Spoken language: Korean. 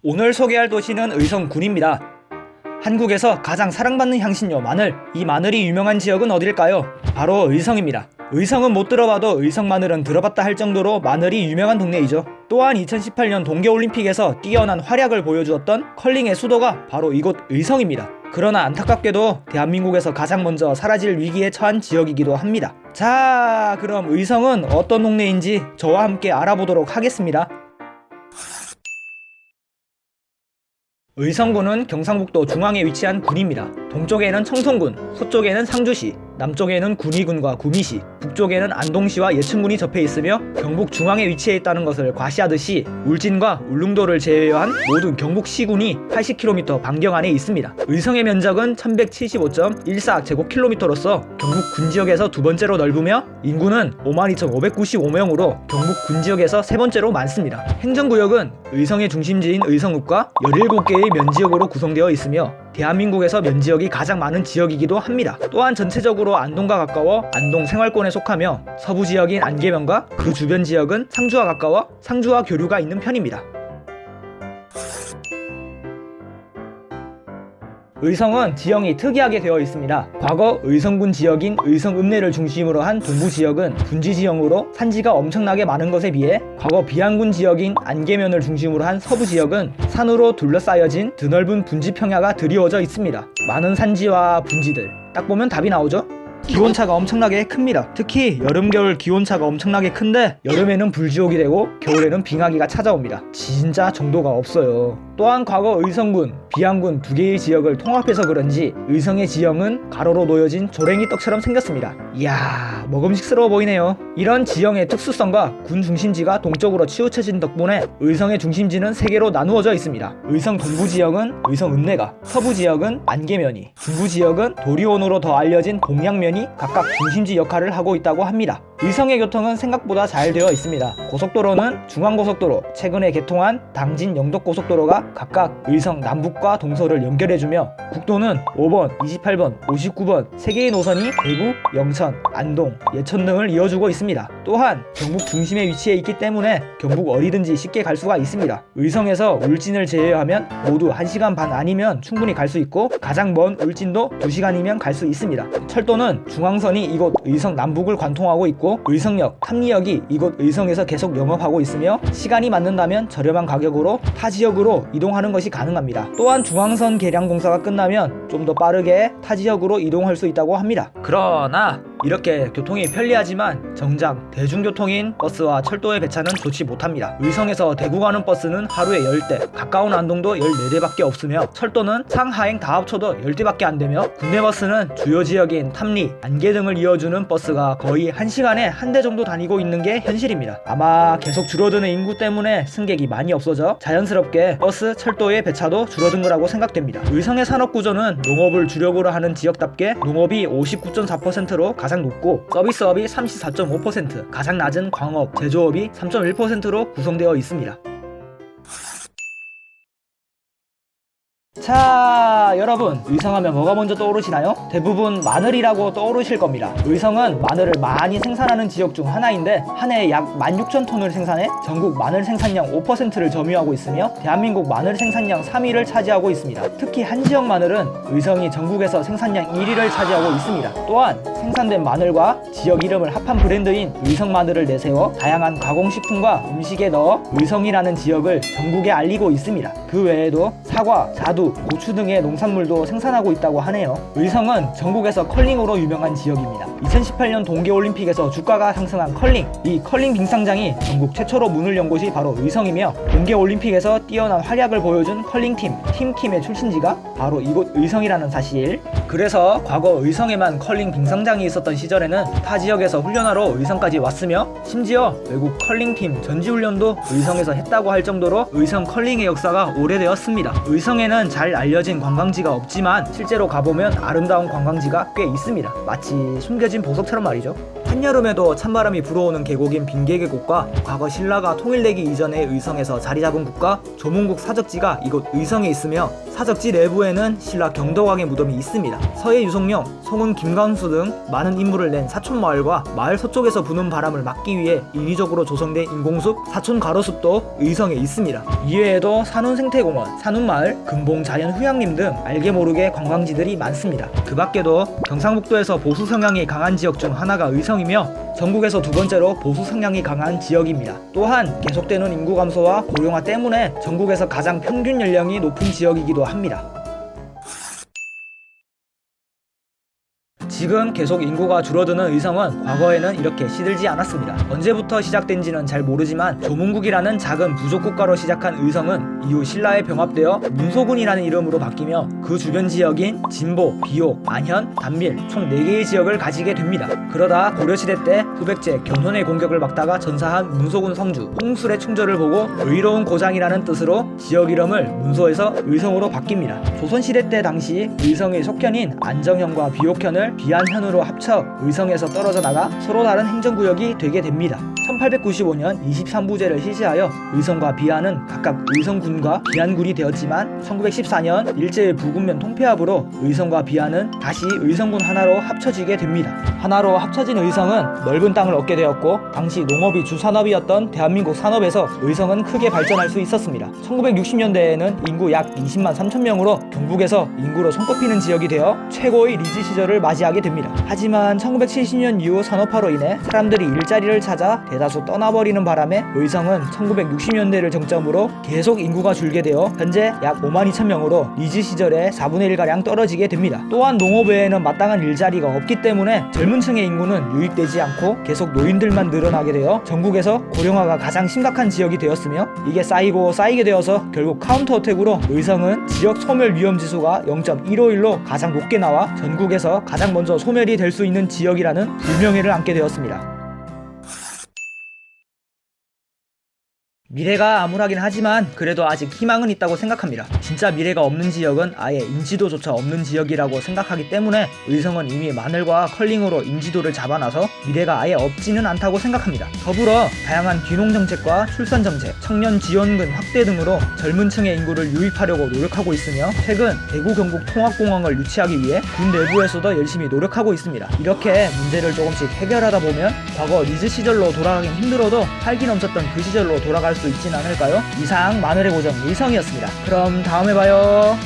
오늘 소개할 도시는 의성군입니다. 한국에서 가장 사랑받는 향신료 마늘. 이 마늘이 유명한 지역은 어딜까요? 바로 의성입니다. 의성은 못 들어봐도 의성 마늘은 들어봤다 할 정도로 마늘이 유명한 동네이죠. 또한 2018년 동계올림픽에서 뛰어난 활약을 보여주었던 컬링의 수도가 바로 이곳 의성입니다. 그러나 안타깝게도 대한민국에서 가장 먼저 사라질 위기에 처한 지역이기도 합니다. 자, 그럼 의성은 어떤 동네인지 저와 함께 알아보도록 하겠습니다. 의성군은 경상북도 중앙에 위치한 군입니다. 동쪽에는 청송군, 서쪽에는 상주시, 남쪽에는 군위군과 구미시, 북쪽에는 안동시와 예천군이 접해 있으며 경북 중앙에 위치해 있다는 것을 과시하듯이 울진과 울릉도를 제외한 모든 경북 시군이 80km 반경 안에 있습니다. 의성의 면적은 1175.14제곱킬로미터로서 경북 군 지역에서 두 번째로 넓으며 인구는 52,595명으로 경북 군 지역에서 세 번째로 많습니다. 행정구역은 의성의 중심지인 의성읍과 17개의 면지역으로 구성되어 있으며 대한민국에서 면지역이 가장 많은 지역이기도 합니다. 또한 전체적으로 안동과 가까워 안동 생활권에 속하며 서부 지역인 안개면과 그 주변 지역은 상주와 가까워 상주와 교류가 있는 편입니다. 의성은 지형이 특이하게 되어 있습니다. 과거 의성군 지역인 의성읍내를 중심으로 한 동부 지역은 분지 지형으로 산지가 엄청나게 많은 것에 비해 과거 비안군 지역인 안개면을 중심으로 한 서부 지역은 산으로 둘러싸여진 드넓은 분지 평야가 드리워져 있습니다. 많은 산지와 분지들 딱 보면 답이 나오죠? 기온차가 엄청나게 큽니다. 특히 여름 겨울 기온차가 엄청나게 큰데 여름에는 불지옥이 되고 겨울에는 빙하기가 찾아옵니다. 진짜 정도가 없어요. 또한 과거 의성군, 비안군 두 개의 지역을 통합해서 그런지 의성의 지형은 가로로 놓여진 조랭이 떡처럼 생겼습니다. 이야 먹음직스러워 보이네요. 이런 지형의 특수성과 군 중심지가 동쪽으로 치우쳐진 덕분에 의성의 중심지는 세 개로 나누어져 있습니다. 의성 동부 지역은 의성 읍내가, 서부 지역은 안개면이, 중부 지역은 도리온으로 더 알려진 동양면 이 각각 중심지 역할을 하고 있다고 합니다. 의성의 교통은 생각보다 잘 되어 있습니다. 고속도로는 중앙고속도로, 최근에 개통한 당진 영덕고속도로가 각각 의성 남북과 동서를 연결해주며 국도는 5번, 28번, 59번 세 개의 노선이 대구, 영천, 안동, 예천 등을 이어주고 있습니다. 또한 경북 중심에 위치해 있기 때문에 경북 어디든지 쉽게 갈 수가 있습니다. 의성에서 울진을 제외하면 모두 1시간 반 아니면 충분히 갈 수 있고 가장 먼 울진도 2시간이면 갈 수 있습니다. 철도는 중앙선이 이곳 의성 남북을 관통하고 있고 의성역, 탐리역이 이곳 의성에서 계속 영업하고 있으며 시간이 맞는다면 저렴한 가격으로 타 지역으로 이동하는 것이 가능합니다. 또한 중앙선 개량 공사가 끝나면 좀 더 빠르게 타 지역으로 이동할 수 있다고 합니다. 그러나 이렇게 교통이 편리하지만 정작 대중교통인 버스와 철도의 배차는 좋지 못합니다. 의성에서 대구 가는 버스는 하루에 10대, 가까운 안동도 14대밖에 없으며 철도는 상하행 다 합쳐도 10대밖에 안 되며 국내 버스는 주요 지역인 탐리, 안개 등을 이어주는 버스가 거의 1시간에 한 대 정도 다니고 있는 게 현실입니다. 아마 계속 줄어드는 인구 때문에 승객이 많이 없어져 자연스럽게 버스, 철도의 배차도 줄어든 거라고 생각됩니다. 의성의 산업 구조는 농업을 주력으로 하는 지역답게 농업이 59.4%로 가장 높고 서비스업이 34.5%, 가장 낮은 광업, 제조업이 3.1%로 구성되어 있습니다. 자, 여러분, 의성하면 뭐가 먼저 떠오르시나요? 대부분 마늘이라고 떠오르실 겁니다. 의성은 마늘을 많이 생산하는 지역 중 하나인데 한 해에 약 16,000톤을 생산해 전국 마늘 생산량 5%를 점유하고 있으며 대한민국 마늘 생산량 3위를 차지하고 있습니다. 특히 한 지역 마늘은 의성이 전국에서 생산량 1위를 차지하고 있습니다. 또한 생산된 마늘과 지역 이름을 합한 브랜드인 의성 마늘을 내세워 다양한 가공식품과 음식에 넣어 의성이라는 지역을 전국에 알리고 있습니다. 그 외에도 사과, 자두, 고추 등의 농산물도 생산하고 있다고 하네요. 의성은 전국에서 컬링으로 유명한 지역입니다. 2018년 동계올림픽에서 주가가 상승한 컬링. 이 컬링 빙상장이 전국 최초로 문을 연 곳이 바로 의성이며 동계올림픽에서 뛰어난 활약을 보여준 컬링팀, 팀킴의 출신지가 바로 이곳 의성이라는 사실. 그래서 과거 의성에만 컬링 빙상장이 있었던 시절에는 타 지역에서 훈련하러 의성까지 왔으며 심지어 외국 컬링팀 전지훈련도 의성에서 했다고 할 정도로 의성 컬링의 역사가 오래되었습니다. 의성에는 잘 알려진 관광지가 없지만 실제로 가보면 아름다운 관광지가 꽤 있습니다. 마치 숨겨진 보석처럼 말이죠. 한여름에도 찬바람이 불어오는 계곡인 빙계계곡과 과거 신라가 통일되기 이전에 의성에서 자리 잡은 국가 조문국 사적지가 이곳 의성에 있으며 사적지 내부에는 신라 경덕왕의 무덤이 있습니다. 서해 유성룡, 송은 김광수 등 많은 인물을 낸 사촌마을과 마을 서쪽에서 부는 바람을 막기 위해 인위적으로 조성된 인공숲 사촌 가로숲도 의성에 있습니다. 이외에도 산원 생 태공원, 산운마을, 금봉자연휴양림 등 알게 모르게 관광지들이 많습니다. 그 밖에도 경상북도에서 보수 성향이 강한 지역 중 하나가 의성이며 전국에서 두 번째로 보수 성향이 강한 지역입니다. 또한 계속되는 인구 감소와 고령화 때문에 전국에서 가장 평균 연령이 높은 지역이기도 합니다. 지금 계속 인구가 줄어드는 의성은 과거에는 이렇게 시들지 않았습니다. 언제부터 시작된지는 잘 모르지만 조문국이라는 작은 부족 국가로 시작한 의성은 이후 신라에 병합되어 문소군이라는 이름으로 바뀌며 그 주변 지역인 진보, 비옥, 안현, 단밀 총 4개의 지역을 가지게 됩니다. 그러다 고려시대 때 후백제 견훤의 공격을 막다가 전사한 문소군 성주 홍술의 충절을 보고 의로운 고장이라는 뜻으로 지역 이름을 문소에서 의성으로 바뀝니다. 조선시대 때 당시 의성의 속현인 안정현과 비옥현을 비 안현으로 합쳐 의성에서 떨어져 나가 서로 다른 행정구역이 되게 됩니다. 1895년 23부제를 실시하여 의성과 비안은 각각 의성군과 비안군이 되었지만 1914년 일제의 부군면 통폐합으로 의성과 비안은 다시 의성군 하나로 합쳐지게 됩니다. 하나로 합쳐진 의성은 넓은 땅을 얻게 되었고 당시 농업이 주산업이었던 대한민국 산업에서 의성은 크게 발전할 수 있었습니다. 1960년대에는 인구 약 20만 3천 명으로 경북에서 인구로 손꼽히는 지역이 되어 최고의 리즈 시절을 맞이하게 됩니다. 하지만 1970년 이후 산업화로 인해 사람들이 일자리를 찾아 대다수 떠나버리는 바람에 의성은 1960년대를 정점으로 계속 인구가 줄게 되어 현재 약 5만 2천 명으로 리즈 시절에 4분의 1가량 떨어지게 됩니다. 또한 농업 외에는 마땅한 일자리가 없기 때문에 젊은 층의 인구는 유입되지 않고 계속 노인들만 늘어나게 되어 전국에서 고령화가 가장 심각한 지역이 되었으며 이게 쌓이고 쌓이게 되어서 결국 카운터 어택으로 의성은 지역 소멸 위험 지수가 0.151로 가장 높게 나와 전국에서 가장 먼저 소멸이 될 수 있는 지역이라는 불명예를 안게 되었습니다. 미래가 암울하긴 하지만 그래도 아직 희망은 있다고 생각합니다. 진짜 미래가 없는 지역은 아예 인지도조차 없는 지역이라고 생각하기 때문에 의성은 이미 마늘과 컬링으로 인지도를 잡아놔서 미래가 아예 없지는 않다고 생각합니다. 더불어 다양한 귀농 정책과 출산 정책, 청년 지원금 확대 등으로 젊은 층의 인구를 유입하려고 노력하고 있으며 최근 대구 경북 통합공항을 유치하기 위해 군 내부에서도 열심히 노력하고 있습니다. 이렇게 문제를 조금씩 해결하다 보면 과거 리즈 시절로 돌아가긴 힘들어도 활기 넘쳤던 그 시절로 돌아갈 수 있진 않을까요? 이상 마늘의 고정 의성이었습니다. 그럼 다음에 봐요.